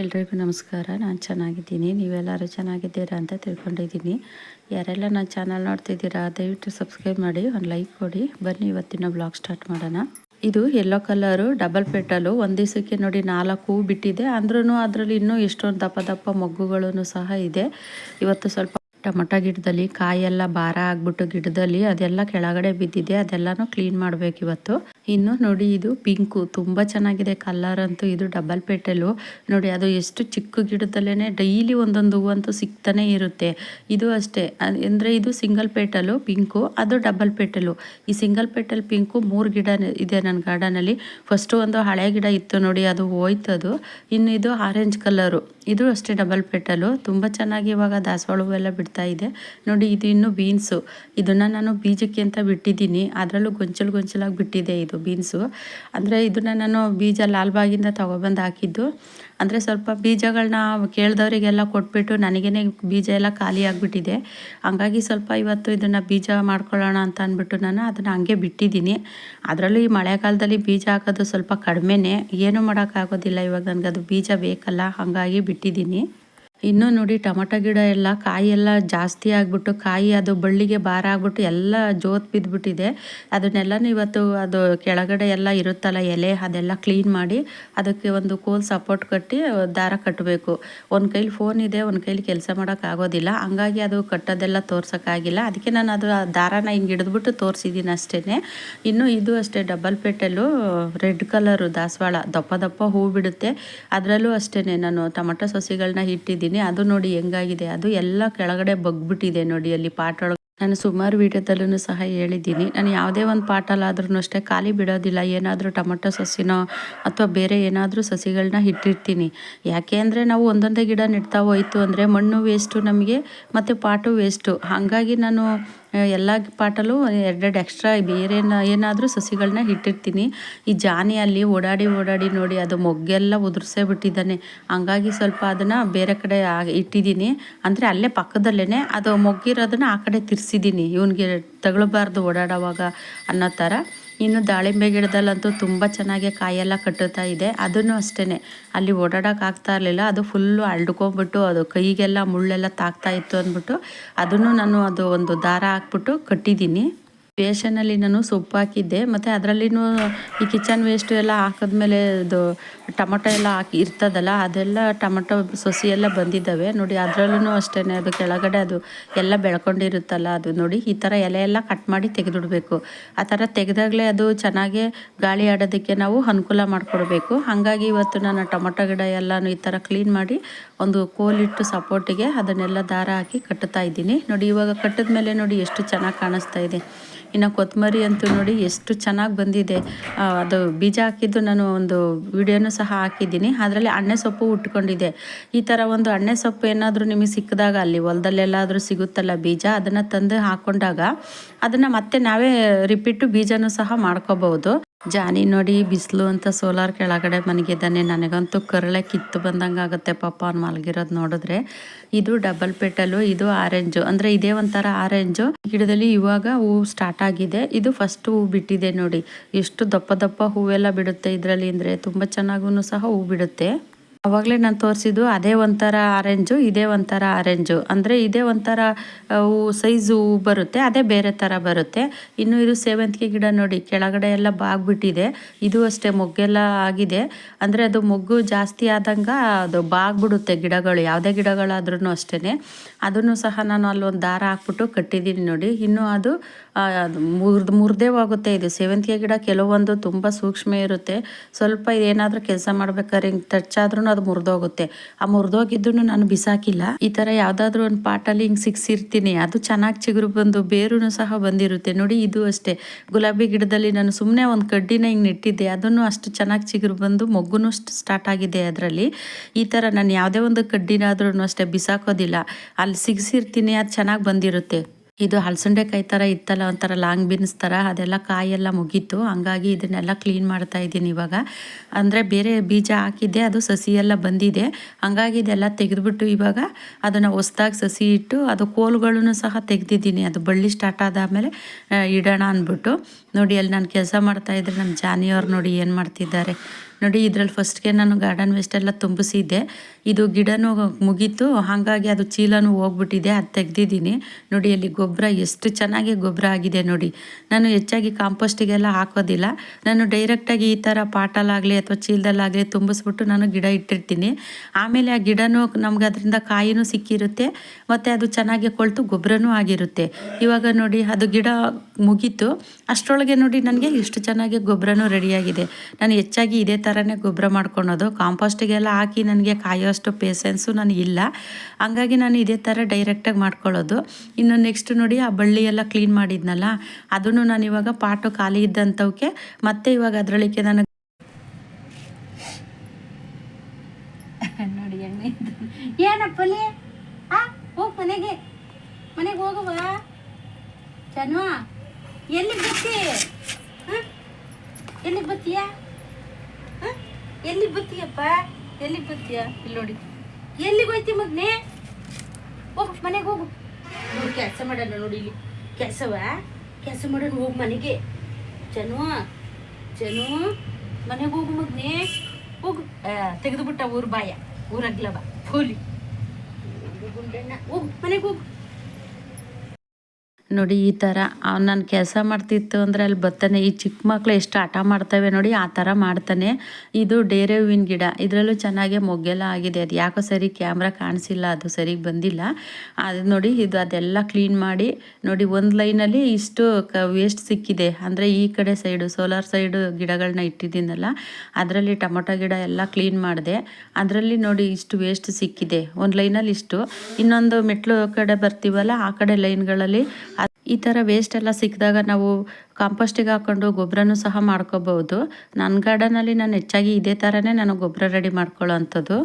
ಎಲ್ರಿಗೂ ನಮಸ್ಕಾರ. ನಾನು ಚೆನ್ನಾಗಿದ್ದೀನಿ. ನೀವೆಲ್ಲರೂ ಚೆನ್ನಾಗಿದ್ದೀರಾ ಅಂತ ತಿಳ್ಕೊಂಡಿದ್ದೀನಿ. ಯಾರೆಲ್ಲ ನನ್ನ ಚಾನಲ್ ನೋಡ್ತಿದ್ದೀರಾ, ದಯವಿಟ್ಟು ಸಬ್ಸ್ಕ್ರೈಬ್ ಮಾಡಿ, ಒಂದು ಲೈಕ್ ಕೊಡಿ. ಬನ್ನಿ ಇವತ್ತಿನ ಬ್ಲಾಗ್ ಸ್ಟಾರ್ಟ್ ಮಾಡೋಣ. ಇದು ಯೆಲ್ಲೋ ಕಲರು ಡಬಲ್ ಪೆಟಲು ಒಂದು ದಿವಸಕ್ಕೆ ನೋಡಿ ನಾಲ್ಕು ಬಿಟ್ಟಿದೆ. ಅಂದ್ರೂ ಅದರಲ್ಲಿ ಇನ್ನೂ ಎಷ್ಟೊಂದು ದಪ್ಪ ದಪ್ಪ ಮಗ್ಗುಗಳೂ ಸಹ ಇದೆ. ಇವತ್ತು ಸ್ವಲ್ಪ ಟೊಮೊಟೊ ಗಿಡದಲ್ಲಿ, ಕಾಯೆಲ್ಲ ಭಾರ ಆಗ್ಬಿಟ್ಟು ಗಿಡದಲ್ಲಿ ಅದೆಲ್ಲ ಕೆಳಗಡೆ ಬಿದ್ದಿದೆ, ಅದೆಲ್ಲನೂ ಕ್ಲೀನ್ ಮಾಡ್ಬೇಕು ಇವತ್ತು. ಇನ್ನು ನೋಡಿ ಇದು ಪಿಂಕು, ತುಂಬ ಚೆನ್ನಾಗಿದೆ ಕಲರ್ ಅಂತೂ ಇದು ಡಬಲ್ ಪೇಟೆಲು ನೋಡಿ ಅದು ಎಷ್ಟು ಚಿಕ್ಕ ಗಿಡದಲ್ಲೇ ಡೈಲಿ ಒಂದೊಂದು ಹೂವಂತೂ ಸಿಗ್ತಾನೆ ಇರುತ್ತೆ. ಇದು ಅಷ್ಟೇ ಅಂದರೆ ಇದು ಸಿಂಗಲ್ ಪೇಟಲು ಪಿಂಕು, ಅದು ಡಬಲ್ ಪೇಟಲು ಈ ಸಿಂಗಲ್ ಪೇಟಲ್ ಪಿಂಕು ಮೂರು ಗಿಡ ಇದೆ ನನ್ನ ಗಾರ್ಡನಲ್ಲಿ ಫಸ್ಟು ಒಂದು ಹಳೆ ಗಿಡ ಇತ್ತು ನೋಡಿ ಅದು ಹೋಯ್ತದು. ಇನ್ನು ಇದು ಆರೆಂಜ್ ಕಲರು ಇದು ಅಷ್ಟೇ ಡಬಲ್ ಪೆಟಲು ತುಂಬ ಚೆನ್ನಾಗಿ ಇವಾಗ ದಾಸವಾಳ ಹೂವೆಲ್ಲ ಬಿಡ್ತಾ ಇದೆ. ನೋಡಿ, ಇದು ಇನ್ನು ಬೀನ್ಸು ಇದನ್ನು ನಾನು ಬೀಜಕ್ಕೆ ಅಂತ ಬಿಟ್ಟಿದ್ದೀನಿ. ಅದರಲ್ಲೂ ಗೊಂಚಲು ಗೊಂಚಲಾಗಿ ಬಿಟ್ಟಿದೆ ಇದು ಬೀನ್ಸು ಅಂದರೆ ಇದನ್ನು ನಾನು ಬೀಜ ಲಾಲ್ಬಾಗಿಂದ ತೊಗೊಬಂದು ಹಾಕಿದ್ದು. ಅಂದರೆ ಸ್ವಲ್ಪ ಬೀಜಗಳನ್ನ ಕೇಳಿದವರಿಗೆಲ್ಲ ಕೊಟ್ಬಿಟ್ಟು ನನಗೇನೆ ಬೀಜ ಎಲ್ಲ ಖಾಲಿ ಆಗಿಬಿಟ್ಟಿದೆ. ಹಂಗಾಗಿ ಸ್ವಲ್ಪ ಇವತ್ತು ಇದನ್ನು ಬೀಜ ಮಾಡ್ಕೊಳ್ಳೋಣ ಅಂತ ಅಂದ್ಬಿಟ್ಟು ನಾನು ಅದನ್ನು ಹಂಗೆ ಬಿಟ್ಟಿದ್ದೀನಿ. ಅದರಲ್ಲೂ ಈ ಮಳೆಗಾಲದಲ್ಲಿ ಬೀಜ ಹಾಕೋದು ಸ್ವಲ್ಪ ಕಡಿಮೆನೇ. ಏನು ಮಾಡೋಕ್ಕಾಗೋದಿಲ್ಲ ಇವಾಗ. ನನಗೆ ಅದು ಬೀಜ ಬೇಕಲ್ಲ. ಹಾಗಾಗಿ ಬಿಟ್ಟಿದ್ದೀನಿ ಇನ್ನೂ ನೋಡಿ ಟೊಮಟೊ ಗಿಡ ಎಲ್ಲ, ಕಾಯಿ ಎಲ್ಲ ಜಾಸ್ತಿ ಆಗಿಬಿಟ್ಟು, ಕಾಯಿ ಅದು ಬಳ್ಳಿಗೆ ಭಾರ ಆಗ್ಬಿಟ್ಟು ಎಲ್ಲ ಜೋತ್ ಬಿದ್ದುಬಿಟ್ಟಿದೆ ಅದನ್ನೆಲ್ಲನೂ ಇವತ್ತು ಅದು ಕೆಳಗಡೆ ಎಲ್ಲ ಇರುತ್ತಲ್ಲ ಎಲೆ, ಅದೆಲ್ಲ ಕ್ಲೀನ್ ಮಾಡಿ ಅದಕ್ಕೆ ಒಂದು ಕೋಲ್ ಸಪೋರ್ಟ್ ಕಟ್ಟಿ ದಾರ ಕಟ್ಟಬೇಕು. ಒಂದು ಕೈಲಿ ಫೋನ್ ಇದೆ, ಒಂದು ಕೈಲಿ ಕೆಲಸ ಮಾಡೋಕ್ಕಾಗೋದಿಲ್ಲ ಹಂಗಾಗಿ ಅದು ಕಟ್ಟೋದೆಲ್ಲ ತೋರ್ಸೋಕ್ಕಾಗಿಲ್ಲ. ಅದಕ್ಕೆ ನಾನು ಅದು ದಾರಾನ ಹಿಂಗೆ ಹಿಡಿದ್ಬಿಟ್ಟು ತೋರಿಸಿದ್ದೀನಿ ಅಷ್ಟೇ ಇನ್ನು ಇದು ಅಷ್ಟೇ, ಡಬಲ್ ಪೇಟೆಲ್ಲು ರೆಡ್ ಕಲರು ದಾಸವಾಳ. ದಪ್ಪ ದಪ್ಪ ಹೂ ಬಿಡುತ್ತೆ. ಅದರಲ್ಲೂ ಅಷ್ಟೇ ನಾನು ಟೊಮಟೊ ಸಸಿಗಳನ್ನ ಇಟ್ಟಿದ್ದೀನಿ ಅದು ನೋಡಿ ಹೆಂಗಾಗಿದೆ. ಅದು ಎಲ್ಲ ಕೆಳಗಡೆ ಬಗ್ಬಿಟ್ಟಿದೆ ನೋಡಿ ಅಲ್ಲಿ ಪಾಟ್ ಒಳಗೆ ನಾನು ಸುಮಾರು ವೀಡಿಯೋದಲ್ಲೂ ಸಹ ಹೇಳಿದ್ದೀನಿ. ನಾನು ಯಾವುದೇ ಒಂದು ಪಾಟಲ್ಲಾದ್ರೂ ಅಷ್ಟೇ ಖಾಲಿ ಬಿಡೋದಿಲ್ಲ. ಏನಾದರೂ ಟೊಮೊಟೊ ಸಸಿನೋ ಅಥವಾ ಬೇರೆ ಏನಾದರೂ ಸಸಿಗಳನ್ನ ಇಟ್ಟಿರ್ತೀನಿ ಯಾಕೆ ಅಂದರೆ ನಾವು ಒಂದೊಂದೇ ಗಿಡ ನೆಡ್ತಾ ಹೋಯ್ತು ಅಂದರೆ ಮಣ್ಣು ವೇಸ್ಟು ನಮಗೆ ಮತ್ತು ಪಾಟು ವೇಸ್ಟು ಹಾಗಾಗಿ ನಾನು ಎಲ್ಲ ಪಾಟಲ್ಲೂ ಎರಡೆರಡು ಎಕ್ಸ್ಟ್ರಾ ಬೇರೆ ಏನಾದರೂ ಸಸಿಗಳನ್ನ ಇಟ್ಟಿರ್ತೀನಿ. ಈ ಜಾನಿಯಲ್ಲಿ ಓಡಾಡಿ ಓಡಾಡಿ ನೋಡಿ ಅದು ಮೊಗ್ಗೆಲ್ಲ ಉದುರ್ಸೇ ಬಿಟ್ಟಿದ್ದಾನೆ. ಹಂಗಾಗಿ ಸ್ವಲ್ಪ ಅದನ್ನು ಬೇರೆ ಕಡೆ ಇಟ್ಟಿದ್ದೀನಿ. ಅಂದರೆ ಅಲ್ಲೇ ಪಕ್ಕದಲ್ಲೇ ಅದು ಮೊಗ್ಗಿರೋದನ್ನ ಆ ಕಡೆ ತಿರ್ಸಿದ್ದೀನಿ. ಇವನಿಗೆ ತಗೊಳ್ಬಾರ್ದು ಓಡಾಡೋವಾಗ ಅನ್ನೋ ಥರ ಇನ್ನು ದಾಳಿಂಬೆ ಗಿಡದಲ್ಲಂತೂ ತುಂಬ ಚೆನ್ನಾಗಿ ಕಾಯೆಲ್ಲ ಕಟ್ಟುತ್ತಾ ಇದೆ. ಅದನ್ನು ಅಷ್ಟೇ ಅಲ್ಲಿ ಓಡಾಡೋಕ್ಕಾಗ್ತಾ ಇರಲಿಲ್ಲ. ಅದು ಫುಲ್ಲು ಅಳ್ಕೊಂಬಿಟ್ಟು ಅದು ಕೈಗೆಲ್ಲ ಮುಳ್ಳೆಲ್ಲ ತಾಗ್ತಾ ಇತ್ತು ಅಂದ್ಬಿಟ್ಟು ಅದನ್ನು ನಾನು ಅದು ಒಂದು ದಾರ ಹಾಕ್ಬಿಟ್ಟು ಕಟ್ಟಿದ್ದೀನಿ. ಬೇಷನಲ್ಲಿ ನಾನು ಸೊಪ್ಪು ಹಾಕಿದ್ದೆ. ಮತ್ತು ಅದರಲ್ಲಿನೂ ಈ ಕಿಚನ್ ವೇಸ್ಟು ಎಲ್ಲ ಹಾಕಿದ್ಮೇಲೆ ಅದು ಟೊಮೊಟೊ ಎಲ್ಲ ಹಾಕಿ ಇರ್ತದಲ್ಲ, ಅದೆಲ್ಲ ಟೊಮೊಟೊ ಸೊಸಿ ಎಲ್ಲ ಬಂದಿದ್ದಾವೆ. ನೋಡಿ ಅದರಲ್ಲೂ ಅಷ್ಟೇ ಅದು ಕೆಳಗಡೆ ಅದು ಎಲ್ಲ ಬೆಳ್ಕೊಂಡಿರುತ್ತಲ್ಲ, ಅದು ನೋಡಿ, ಈ ಥರ ಎಲೆ ಎಲ್ಲ ಕಟ್ ಮಾಡಿ ತೆಗೆದಿಡಬೇಕು. ಆ ಥರ ತೆಗೆದಾಗಲೇ ಅದು ಚೆನ್ನಾಗಿ ಗಾಳಿ ಆಡೋದಕ್ಕೆ ನಾವು ಅನುಕೂಲ ಮಾಡಿಕೊಡ್ಬೇಕು. ಹಾಗಾಗಿ ಇವತ್ತು ನಾನು ಟೊಮೊಟೊ ಗಿಡ ಎಲ್ಲನೂ ಈ ಥರ ಕ್ಲೀನ್ ಮಾಡಿ ಒಂದು ಕೋಲಿಟ್ಟು ಸಪೋರ್ಟಿಗೆ ಅದನ್ನೆಲ್ಲ ದಾರ ಹಾಕಿ ಕಟ್ಟುತ್ತಾ ಇದ್ದೀನಿ. ನೋಡಿ, ಇವಾಗ ಕಟ್ಟಿದ ಮೇಲೆ ನೋಡಿ ಎಷ್ಟು ಚೆನ್ನಾಗಿ ಕಾಣಿಸ್ತಾ ಇದೆ. ಇನ್ನು ಕೊತ್ತಂಬರಿ ಅಂತೂ ನೋಡಿ ಎಷ್ಟು ಚೆನ್ನಾಗಿ ಬಂದಿದೆ. ಅದು ಬೀಜ ಹಾಕಿದ್ದು ನಾನು ಒಂದು ವಿಡಿಯೋನು ಸಹ ಹಾಕಿದ್ದೀನಿ. ಅದರಲ್ಲಿ ಅಣ್ಣೆ ಸೊಪ್ಪು ಉಟ್ಕೊಂಡಿದೆ. ಈ ಥರ ಒಂದು ಅಣ್ಣೆ ಸೊಪ್ಪು ಏನಾದರೂ ನಿಮಗೆ ಸಿಕ್ಕಿದಾಗ, ಅಲ್ಲಿ ಹೊಲದಲ್ಲೆಲ್ಲಾದರೂ ಸಿಗುತ್ತಲ್ಲ ಬೀಜ, ಅದನ್ನು ತಂದು ಹಾಕೊಂಡಾಗ ಅದನ್ನು ಮತ್ತೆ ನಾವೇ ರಿಪೀಟು ಬೀಜನೂ ಸಹ ಮಾಡ್ಕೋಬಹುದು. ಜಾನಿ ನೋಡಿ ಬಿಸಿಲು ಅಂತ ಸೋಲಾರ್ ಕೆಳಗಡೆ ಮನಗಿದ್ದಾನೆ. ನನಗಂತೂ ಕರಳೆ ಕಿತ್ತು ಬಂದಂಗೆ ಆಗುತ್ತೆ ಪಾಪ ಅವ್ನು ಮಲಗಿರೋದು ನೋಡಿದ್ರೆ. ಇದು ಡಬಲ್ ಪೆಟಲು ಇದು ಆರೆಂಜು ಅಂದರೆ ಇದೇ ಒಂಥರ ಆರೆಂಜು ಗಿಡದಲ್ಲಿ ಇವಾಗ ಹೂವು ಸ್ಟಾರ್ಟ್ ಆಗಿದೆ. ಇದು ಫಸ್ಟ್ ಹೂ ಬಿಟ್ಟಿದೆ ನೋಡಿ. ಎಷ್ಟು ದಪ್ಪ ದಪ್ಪ ಹೂವೆಲ್ಲ ಬಿಡುತ್ತೆ ಇದರಲ್ಲಿ. ಅಂದರೆ ತುಂಬ ಚೆನ್ನಾಗೂ ಸಹ ಹೂ ಬಿಡುತ್ತೆ. ಅವಾಗಲೇ ನಾನು ತೋರಿಸಿದ್ದು ಅದೇ ಒಂಥರ ಆರೆಂಜು ಇದೇ ಒಂಥರ ಆರೆಂಜು ಅಂದರೆ ಇದೇ ಒಂಥರ ಹೂ ಸೈಜು ಹೂ ಬರುತ್ತೆ, ಅದೇ ಬೇರೆ ಥರ ಬರುತ್ತೆ. ಇನ್ನು ಇದು ಸೇವಂತಿಗೆ ಗಿಡ ನೋಡಿ, ಕೆಳಗಡೆ ಎಲ್ಲ ಬಾಗ್ಬಿಟ್ಟಿದೆ. ಇದು ಅಷ್ಟೇ ಮೊಗ್ಗೆಲ್ಲ ಆಗಿದೆ. ಅಂದರೆ ಅದು ಮೊಗ್ಗು ಜಾಸ್ತಿ ಆದಂಗೆ ಅದು ಬಾಗ್ಬಿಡುತ್ತೆ ಗಿಡಗಳು, ಯಾವುದೇ ಗಿಡಗಳಾದ್ರೂ ಅಷ್ಟೇ ಅದನ್ನು ಸಹ ನಾನು ಅಲ್ಲೊಂದು ದಾರ ಹಾಕ್ಬಿಟ್ಟು ಕಟ್ಟಿದ್ದೀನಿ ನೋಡಿ. ಇನ್ನು ಅದು ಮುರಿದು ಮುರಿದೇ ಹೋಗುತ್ತೆ ಇದು ಸೇವಂತಿಗೆ ಗಿಡ ಕೆಲವೊಂದು ತುಂಬ ಸೂಕ್ಷ್ಮ ಇರುತ್ತೆ. ಸ್ವಲ್ಪ ಏನಾದರೂ ಕೆಲಸ ಮಾಡ್ಬೇಕಾದ್ರೆ ಹಿಂಗೆ ಟಚ್ ಆದ್ರೂ ಅದು ಮುರಿದೋಗುತ್ತೆ. ಆ ಮುರಿದೋಗಿದ್ದನ್ನು ನಾನು ಬಿಸಾಕಿಲ್ಲ. ಈ ಥರ ಯಾವುದಾದ್ರೂ ಒಂದು ಪಾಟಲ್ಲಿ ಹಿಂಗೆ ಸಿಕ್ಸಿರ್ತೀನಿ. ಅದು ಚೆನ್ನಾಗಿ ಚಿಗುರು ಬಂದು ಬೇರೂ ಸಹ ಬಂದಿರುತ್ತೆ. ನೋಡಿ ಇದು ಅಷ್ಟೇ. ಗುಲಾಬಿ ಗಿಡದಲ್ಲಿ ನಾನು ಸುಮ್ಮನೆ ಒಂದು ಕಡ್ಡಿನ ಹಿಂಗೆ ನೆಟ್ಟಿದ್ದೆ. ಅದನ್ನು ಅಷ್ಟು ಚೆನ್ನಾಗಿ ಚಿಗುರು ಬಂದು ಮೊಗ್ಗುನು ಸ್ಟಾರ್ಟ್ ಆಗಿದೆ ಅದರಲ್ಲಿ. ಈ ಥರ ನಾನು ಯಾವುದೇ ಒಂದು ಕಡ್ಡಿನಾದ್ರೂ ಅಷ್ಟೇ ಬಿಸಾಕೋದಿಲ್ಲ. ಅಲ್ಲಿ ಸಿಗಿಸಿರ್ತೀನಿ, ಅದು ಚೆನ್ನಾಗಿ ಬಂದಿರುತ್ತೆ. ಇದು ಹಲಸಂಡೆಕಾಯಿ ಥರ ಇತ್ತಲ್ಲ, ಒಂಥರ ಲಾಂಗ್ ಬೀನ್ಸ್ ಥರ ಅದೆಲ್ಲ ಕಾಯೆಲ್ಲ ಮುಗೀತು. ಹಂಗಾಗಿ ಇದನ್ನೆಲ್ಲ ಕ್ಲೀನ್ ಮಾಡ್ತಾ ಇದ್ದೀನಿ ಇವಾಗ. ಅಂದರೆ ಬೇರೆ ಬೀಜ ಹಾಕಿದ್ದೆ, ಅದು ಸಸಿ ಎಲ್ಲ ಬಂದಿದೆ. ಹಂಗಾಗಿ ಇದೆಲ್ಲ ತೆಗೆದುಬಿಟ್ಟು ಇವಾಗ ಅದನ್ನು ಹೊಸ್ದಾಗಿ ಸಸಿ ಇಟ್ಟು, ಅದು ಕೋಲುಗಳನ್ನು ಸಹ ತೆಗೆದಿದ್ದೀನಿ. ಅದು ಬಳ್ಳಿ ಸ್ಟಾರ್ಟ್ ಆದಮೇಲೆ ಇಡೋಣ ಅಂದ್ಬಿಟ್ಟು. ನೋಡಿ, ಅಲ್ಲಿ ನಾನು ಕೆಲಸ ಮಾಡ್ತಾ ಇದ್ರೆ ನಮ್ಮ ಜಾನಿಯವ್ರು ನೋಡಿ ಏನು ಮಾಡ್ತಿದ್ದಾರೆ. ನೋಡಿ, ಇದ್ರಲ್ಲಿ ಫಸ್ಟ್ಗೆ ನಾನು ಗಾರ್ಡನ್ ವೇಸ್ಟ್ ಎಲ್ಲ ತುಂಬಿಸಿದ್ದೆ. ಇದು ಗಿಡನೂ ಮುಗೀತು. ಹಾಗಾಗಿ ಅದು ಚೀಲನೂ ಹೋಗ್ಬಿಟ್ಟಿದೆ, ಅದು ತೆಗ್ದಿದ್ದೀನಿ. ನೋಡಿ, ಅಲ್ಲಿ ಗೊಬ್ಬರ ಎಷ್ಟು ಚೆನ್ನಾಗಿ ಗೊಬ್ಬರ ಆಗಿದೆ ನೋಡಿ. ನಾನು ಹೆಚ್ಚಾಗಿ ಕಾಂಪೋಸ್ಟಿಗೆಲ್ಲ ಹಾಕೋದಿಲ್ಲ. ನಾನು ಡೈರೆಕ್ಟಾಗಿ ಈ ಥರ ಪಾಟಲ್ಲಾಗಲಿ ಅಥವಾ ಚೀಲದಲ್ಲಾಗಲಿ ತುಂಬಿಸ್ಬಿಟ್ಟು ನಾನು ಗಿಡ ಇಟ್ಟಿರ್ತೀನಿ. ಆಮೇಲೆ ಆ ಗಿಡನೂ ನಮ್ಗೆ ಅದರಿಂದ ಕಾಯಿನೂ ಸಿಕ್ಕಿರುತ್ತೆ, ಮತ್ತು ಅದು ಚೆನ್ನಾಗಿ ಕೊಳ್ತು, ಗೊಬ್ಬರನೂ ಆಗಿರುತ್ತೆ. ಇವಾಗ ನೋಡಿ, ಅದು ಗಿಡ ಮುಗೀತು. ಅಷ್ಟರೊಳಗೆ ನೋಡಿ ನನಗೆ ಇಷ್ಟು ಚೆನ್ನಾಗಿ ಗೊಬ್ಬರನೂ ರೆಡಿಯಾಗಿದೆ. ನಾನು ಹೆಚ್ಚಾಗಿ ಇದೇ ಥರನೇ ಗೊಬ್ಬರ ಮಾಡ್ಕೊಳೋದು. ಕಾಂಪೋಸ್ಟಿಗೆಲ್ಲ ಹಾಕಿ ನನಗೆ ಕಾಯೋಷ್ಟು ಪೇಸೆನ್ಸು ಇಲ್ಲ. ಹಂಗಾಗಿ ನಾನು ಇದೇ ಥರ ಡೈರೆಕ್ಟಾಗಿ ಮಾಡ್ಕೊಳ್ಳೋದು ಇನ್ನು ನೆಕ್ಸ್ಟ್ ನೋಡಿ ಆ ಬಳ್ಳಿ ಎಲ್ಲ ಕ್ಲೀನ್ ಮಾಡಿದ್ನಲ್ಲ, ಅದನ್ನು ನಾನು ಇವಾಗ ಪಾಟು ಖಾಲಿ ಇದ್ದಂಥವಕ್ಕೆ ಮತ್ತೆ ಇವಾಗ ಅದರೊಳಗೆ ನನಗೆ ನೋಡಿ ಹೋಗ್ ಮನೆಗೆ. ಮನೆಗೆ ಹೋಗುವ ಚನ್ವ? ಎಲ್ಲಿ ಬತ್ತಿ ಎಲ್ಲಿಗೆ ಬತ್ತೀಯ ಎಲ್ಲಿಗೆ ಬತ್ತೀಯಪ್ಪ ಎಲ್ಲಿಗೆ ಬತ್ತೀಯ ಇಲ್ಲಿ ನೋಡಿ. ಎಲ್ಲಿಗೆ ಹೋಯ್ತಿ ಮಗನೇ? ಹೋಗು, ಮನೆಗೆ ಹೋಗು. ನೋಡಿ, ಕೆಲಸ ಮಾಡೋಣ ನೋಡಿ ಇಲ್ಲಿ. ಕೆಲಸವ? ಕೆಲಸ ಮಾಡೋಣ ಹೋಗು ಮನೆಗೆ. ಚನು ಚನು ಮನೆಗೆ ಹೋಗು ಮಗನೇ. ಹೋಗು. ತೆಗೆದುಬಿಟ್ಟ ಊರ್ ಬಾಯ. ಊರಾಗ್ಲವ. ಹೋಲಿ ಗುಂಡಣ್ಣ. ಹೋಗು, ಮನೆಗೆ ಹೋಗು. ನೋಡಿ ಈ ಥರ ನಾನು ಕೆಲಸ ಮಾಡ್ತಿತ್ತು ಅಂದರೆ ಅಲ್ಲಿ ಬರ್ತಾನೆ ಈ ಚಿಕ್ಕ ಮಕ್ಕಳು ಎಷ್ಟು ಆಟ ಮಾಡ್ತವೆ ನೋಡಿ ಆ ಥರ ಮಾಡ್ತಾನೆ. ಇದು ಡೇರೆ ಹೂವಿನ ಗಿಡ, ಇದರಲ್ಲೂ ಚೆನ್ನಾಗೆ ಮೊಗ್ಗೆಲ್ಲ ಆಗಿದೆ. ಅದು ಯಾಕೋ ಸರಿ ಕ್ಯಾಮ್ರಾ ಕಾಣಿಸಿಲ್ಲ, ಅದು ಸರಿಗೆ ಬಂದಿಲ್ಲ. ಅದು ನೋಡಿ ಇದು ಅದೆಲ್ಲ ಕ್ಲೀನ್ ಮಾಡಿ, ನೋಡಿ ಒಂದು ಲೈನಲ್ಲಿ ಇಷ್ಟು ಕ ವೇಸ್ಟ್ ಸಿಕ್ಕಿದೆ. ಅಂದರೆ ಈ ಕಡೆ ಸೈಡು ಸೋಲಾರ್ ಸೈಡು ಗಿಡಗಳನ್ನ ಇಟ್ಟಿದ್ದೀನಲ್ಲ, ಅದರಲ್ಲಿ ಟೊಮೊಟೊ ಗಿಡ ಎಲ್ಲ ಕ್ಲೀನ್ ಮಾಡಿದೆ. ಅದರಲ್ಲಿ ನೋಡಿ ಇಷ್ಟು ವೇಸ್ಟ್ ಸಿಕ್ಕಿದೆ, ಒಂದು ಲೈನಲ್ಲಿ ಇಷ್ಟು. ಇನ್ನೊಂದು ಮೆಟ್ಲು ಕಡೆ ಬರ್ತೀವಲ್ಲ, ಆ ಕಡೆ ಲೈನ್ಗಳಲ್ಲಿ ಈ ಥರ ವೇಸ್ಟ್ ಎಲ್ಲ ಸಿಕ್ಕಿದಾಗ ನಾವು ಕಾಂಪೋಸ್ಟಿಗೆ ಹಾಕೊಂಡು ಗೊಬ್ಬರನೂ ಸಹ ಮಾಡ್ಕೋಬಹುದು ನನ್ನ ಗಾರ್ಡನಲ್ಲಿ ನಾನು ಹೆಚ್ಚಾಗಿ ಇದೇ ಥರನೇ ನಾನು ಗೊಬ್ಬರ ರೆಡಿ ಮಾಡ್ಕೊಳ್ಳೋ ಅಂಥದ್ದು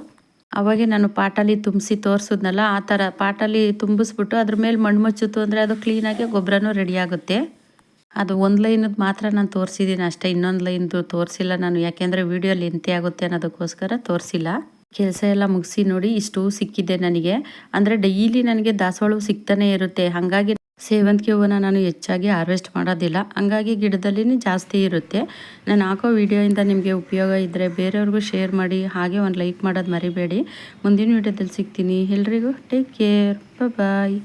ಅವಾಗೆ ನಾನು ಪಾಟಲ್ಲಿ ತುಂಬಿಸಿ ತೋರಿಸಿದ್ನಲ್ಲ, ಆ ಥರ ಪಾಟಲ್ಲಿ ತುಂಬಿಸ್ಬಿಟ್ಟು ಅದ್ರ ಮೇಲೆ ಮಣ್ಣು ಮುಚ್ಚಿತು ಅಂದರೆ ಅದು ಕ್ಲೀನಾಗಿ ಗೊಬ್ಬರನೂ ರೆಡಿ ಆಗುತ್ತೆ. ಅದು ಒಂದು ಲೈನದ್ದು ಮಾತ್ರ ನಾನು ತೋರಿಸಿದ್ದೀನಿ ಅಷ್ಟೇ, ಇನ್ನೊಂದು ಲೈನ್ದು ತೋರಿಸಿಲ್ಲ ನಾನು. ಯಾಕೆಂದರೆ ವಿಡಿಯೋ ಎಂತೆ ಆಗುತ್ತೆ ಅನ್ನೋದಕ್ಕೋಸ್ಕರ ತೋರಿಸಿಲ್ಲ. ಕೆಲಸ ಎಲ್ಲ ಮುಗಿಸಿ ನೋಡಿ ಇಷ್ಟು ಸಿಕ್ಕಿದೆ ನನಗೆ. ಅಂದರೆ ಡೈಲಿ ನನಗೆ ದಾಸವಾಳು ಸಿಗ್ತಾನೆ ಇರುತ್ತೆ. ಹಾಗಾಗಿ ಸೇವಂತಿಗೆ ಹೂವನ್ನ ನಾನು ಹೆಚ್ಚಾಗಿ ಹಾರ್ವೆಸ್ಟ್ ಮಾಡೋದಿಲ್ಲ. ಹಂಗಾಗಿ ಗಿಡದಲ್ಲಿ ಜಾಸ್ತಿ ಇರುತ್ತೆ. ನಾನು ಹಾಕೋ ವಿಡಿಯೋಯಿಂದ ನಿಮಗೆ ಉಪಯೋಗ ಇದ್ದರೆ ಬೇರೆಯವ್ರಿಗೂ ಶೇರ್ ಮಾಡಿ, ಹಾಗೆ ಒಂದು ಲೈಕ್ ಮಾಡೋದು ಮರಿಬೇಡಿ. ಮುಂದಿನ ವಿಡಿಯೋದಲ್ಲಿ ಸಿಗ್ತೀನಿ. ಎಲ್ರಿಗೂ ಟೇಕ್ ಕೇರ್. ಬಾಯ್